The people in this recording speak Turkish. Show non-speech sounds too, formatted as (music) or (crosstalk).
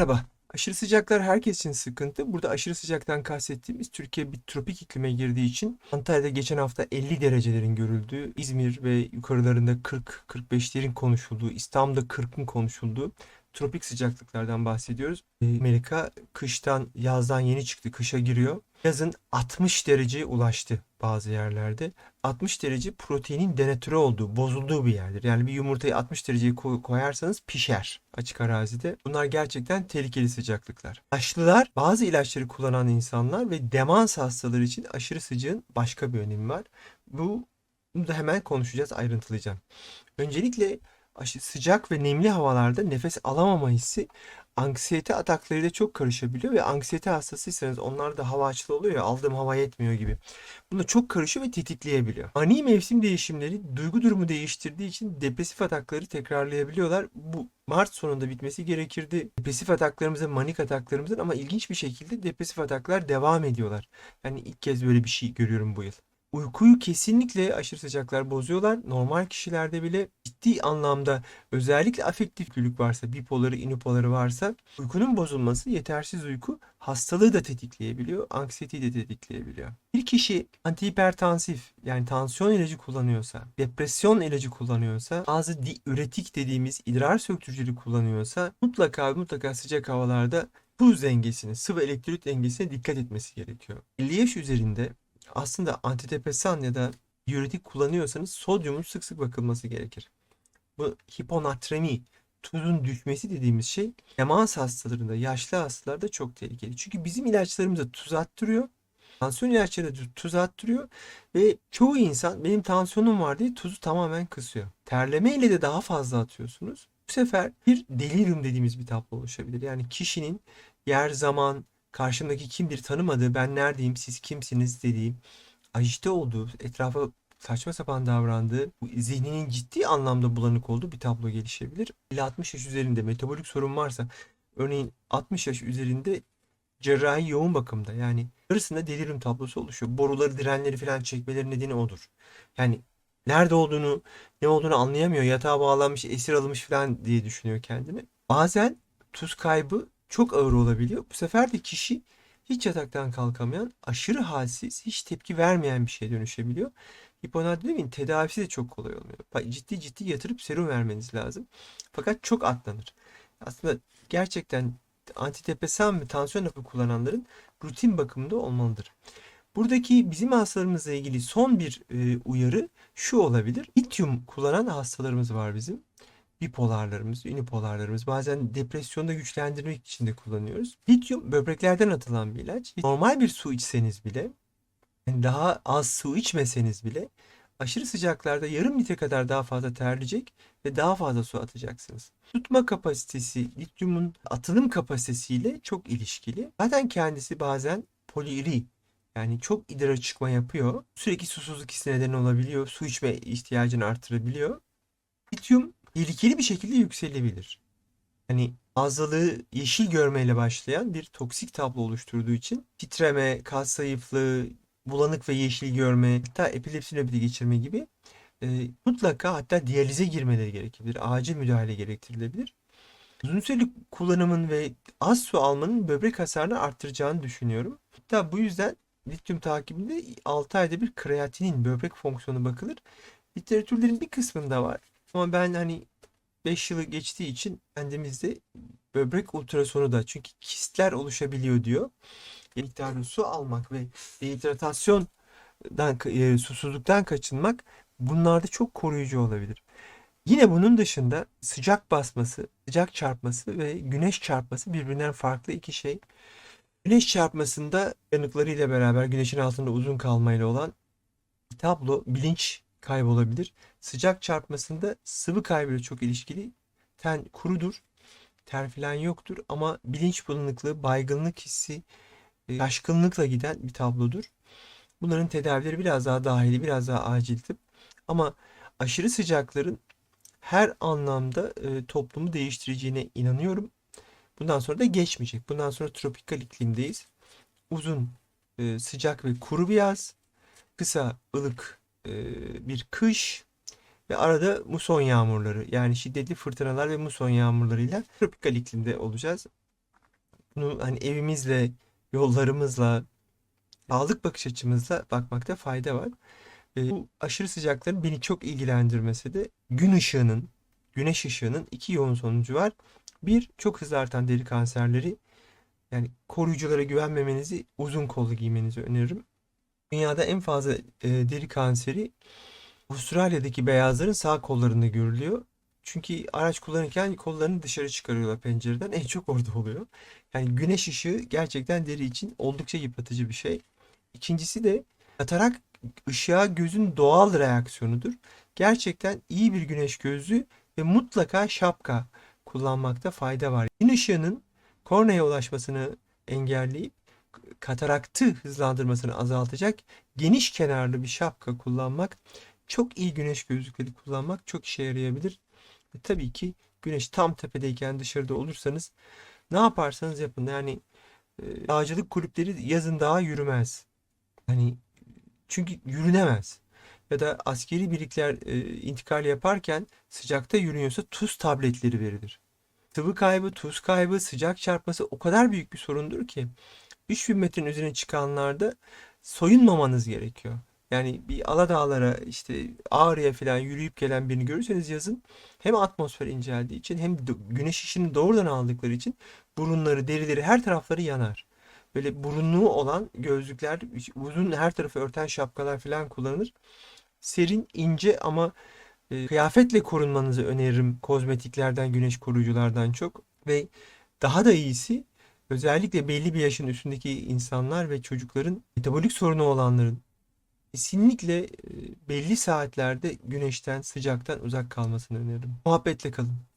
Merhaba. Aşırı sıcaklar herkes için sıkıntı. Burada aşırı sıcaktan kastettiğimiz Türkiye bir tropik iklime girdiği için Antalya'da geçen hafta 50 derecelerin görüldüğü, İzmir ve yukarılarında 40-45'lerin konuşulduğu, İstanbul'da 40'ın konuşulduğu tropik sıcaklıklardan bahsediyoruz. Amerika kıştan, yazdan yeni çıktı, kışa giriyor. Yazın 60 dereceye ulaştı bazı yerlerde. 60 derece proteinin denatüre olduğu, bozulduğu bir yerdir. Yani bir yumurtayı 60 dereceye koy- koyarsanız pişer açık arazide. Bunlar gerçekten tehlikeli sıcaklıklar. Yaşlılar, bazı ilaçları kullanan insanlar ve demans hastaları için aşırı sıcağın başka bir önemi var. Bu bunu da hemen konuşacağız, ayrıntılayacağım. Öncelikle sıcak ve nemli havalarda nefes alamama hissi anksiyete ataklarıyla çok karışabiliyor ve anksiyete hastasıysanız onlarda hava açlı oluyor ya aldığım hava yetmiyor gibi. Bunda çok karışıyor ve tetikleyebiliyor. Ani mevsim değişimleri duygu durumu değiştirdiği için depresif atakları tekrarlayabiliyorlar. Bu Mart sonunda bitmesi gerekirdi. Depresif ataklarımızın, manik ataklarımızın ama ilginç bir şekilde depresif ataklar devam ediyorlar. Yani ilk kez böyle bir şey görüyorum bu yıl. Uykuyu kesinlikle aşırı sıcaklar bozuyorlar. Normal kişilerde bile ciddi anlamda özellikle afektif gülük varsa, bipoları, inipoları varsa uykunun bozulması, yetersiz uyku hastalığı da tetikleyebiliyor, anksiyeteyi de tetikleyebiliyor. Bir kişi antihipertansif yani tansiyon ilacı kullanıyorsa, depresyon ilacı kullanıyorsa, bazı diüretik dediğimiz idrar söktürücüleri kullanıyorsa mutlaka mutlaka sıcak havalarda tuz dengesine, sıvı elektrolit dengesine dikkat etmesi gerekiyor. 50 yaş üzerinde aslında antidepresan ya da diüretik kullanıyorsanız sodyumun sık sık bakılması gerekir. Bu hiponatremi, tuzun düşmesi dediğimiz şey demans hastalarında, yaşlı hastalarda çok tehlikeli. Çünkü bizim ilaçlarımıza tuz attırıyor. Tansiyon ilaçları da tuz attırıyor ve çoğu insan benim tansiyonum var diye tuzu tamamen kısıyor. Terleme ile de daha fazla atıyorsunuz. Bu sefer bir delirium dediğimiz bir tablo oluşabilir. Yani kişinin yer zaman, karşımdaki kimdir tanımadığı, ben neredeyim, siz kimsiniz dediği, ajite olduğu, etrafa saçma sapan davrandığı, zihninin ciddi anlamda bulanık olduğu bir tablo gelişebilir. 50-60 yaş üzerinde metabolik sorun varsa, örneğin 60 yaş üzerinde cerrahi yoğun bakımda yani yarısında delirium tablosu oluşuyor. Boruları, direnleri falan çekmeleri nedeni odur. Yani nerede olduğunu, ne olduğunu anlayamıyor. Yatağa bağlanmış, esir alınmış falan diye düşünüyor kendini. Bazen tuz kaybı çok ağır olabiliyor. Bu sefer de kişi hiç yataktan kalkamayan, aşırı halsiz, hiç tepki vermeyen bir şeye dönüşebiliyor. Hiponatremi'nin tedavisi de çok kolay olmuyor. Ciddi ciddi yatırıp serum vermeniz lazım. Fakat çok atlanır. Aslında gerçekten antidepresan ve tansiyon hapı kullananların rutin bakımında olmalıdır. Buradaki bizim hastalarımızla ilgili son bir uyarı şu olabilir. Lityum kullanan hastalarımız var bizim bipolarlarımız, unipolarlarımız bazen depresyonda güçlendirmek için de kullanıyoruz. Lityum böbreklerden atılan bir ilaç. Normal bir su içseniz bile, yani daha az su içmeseniz bile aşırı sıcaklarda yarım litre kadar daha fazla terleyecek ve daha fazla su atacaksınız. Tutma kapasitesi lityumun atılım kapasitesiyle çok ilişkili. Zaten kendisi bazen poliiri yani çok idrar çıkma yapıyor. Sürekli susuzluk hissi neden olabiliyor. Su içme ihtiyacını artırabiliyor. Lityum tehlikeli bir şekilde yükselebilir. Hani fazlalığı yeşil görmeyle başlayan bir toksik tablo oluşturduğu için titreme, kas zayıflığı, bulanık ve yeşil görme, hatta epilepsi nöbeti geçirme gibi e, mutlaka hatta diyalize girmeleri gerekebilir. Acil müdahale gerektirilebilir. Uzun süreli kullanımın ve az su almanın böbrek hasarını arttıracağını düşünüyorum. Hatta bu yüzden lityum takibinde 6 ayda bir kreatinin böbrek fonksiyonu bakılır. Literatürlerin bir kısmında var. Ama ben hani 5 yılı geçtiği için kendimizde böbrek ultrasonu da çünkü kistler oluşabiliyor diyor. Miktarda su almak ve dehidratasyondan, e, susuzluktan kaçınmak bunlarda çok koruyucu olabilir. Yine bunun dışında sıcak basması, sıcak çarpması ve güneş çarpması birbirinden farklı iki şey. Güneş çarpmasında yanıklarıyla beraber güneşin altında uzun kalmayla olan tablo bilinç kaybolabilir. Sıcak çarpmasında sıvı kaybıyla çok ilişkili. Ten kurudur. Ter falan yoktur ama bilinç bulanıklığı, baygınlık hissi, e, şaşkınlıkla giden bir tablodur. Bunların tedavileri biraz daha dahili, biraz daha acil tıp. Ama aşırı sıcakların her anlamda e, toplumu değiştireceğine inanıyorum. Bundan sonra da geçmeyecek. Bundan sonra tropikal iklimdeyiz. Uzun, e, sıcak ve kuru bir yaz. Kısa, ılık bir kış ve arada muson yağmurları yani şiddetli fırtınalar ve muson yağmurlarıyla tropikal iklimde olacağız. Bunu hani evimizle, yollarımızla, sağlık bakış açımızla bakmakta fayda var. E, bu aşırı sıcakların beni çok ilgilendirmese de gün ışığının, güneş ışığının iki yoğun sonucu var. Bir, çok hızlı artan deri kanserleri. Yani koruyuculara güvenmemenizi, uzun kollu giymenizi öneririm. Dünyada en fazla e, deri kanseri Avustralya'daki beyazların sağ kollarında görülüyor. Çünkü araç kullanırken kollarını dışarı çıkarıyorlar pencereden. (laughs) En çok orada oluyor. Yani güneş ışığı gerçekten deri için oldukça yıpratıcı bir şey. İkincisi de katarak ışığa gözün doğal reaksiyonudur. Gerçekten iyi bir güneş gözlüğü ve mutlaka şapka kullanmakta fayda var. Gün ışığının korneaya ulaşmasını engelleyip kataraktı hızlandırmasını azaltacak geniş kenarlı bir şapka kullanmak, çok iyi güneş gözlükleri kullanmak çok işe yarayabilir. Ve tabii ki güneş tam tepedeyken dışarıda olursanız ne yaparsanız yapın. Yani e, dağcılık kulüpleri yazın dağa yürümez. Hani çünkü yürünemez. Ya da askeri birlikler e, intikal yaparken sıcakta yürünüyorsa tuz tabletleri verilir. Sıvı kaybı, tuz kaybı, sıcak çarpması o kadar büyük bir sorundur ki 3000 metrenin üzerine çıkanlarda soyunmamanız gerekiyor. Yani bir Aladağlara işte Ağrı'ya falan yürüyüp gelen birini görürseniz yazın hem atmosfer inceldiği için hem güneş ışını doğrudan aldıkları için burunları, derileri her tarafları yanar. Böyle burunluğu olan gözlükler, uzun her tarafı örten şapkalar falan kullanılır. Serin, ince ama e, kıyafetle korunmanızı öneririm kozmetiklerden, güneş koruyuculardan çok. Ve daha da iyisi özellikle belli bir yaşın üstündeki insanlar ve çocukların metabolik sorunu olanların kesinlikle e, belli saatlerde güneşten, sıcaktan uzak kalmasını öneririm. Muhabbetle kalın.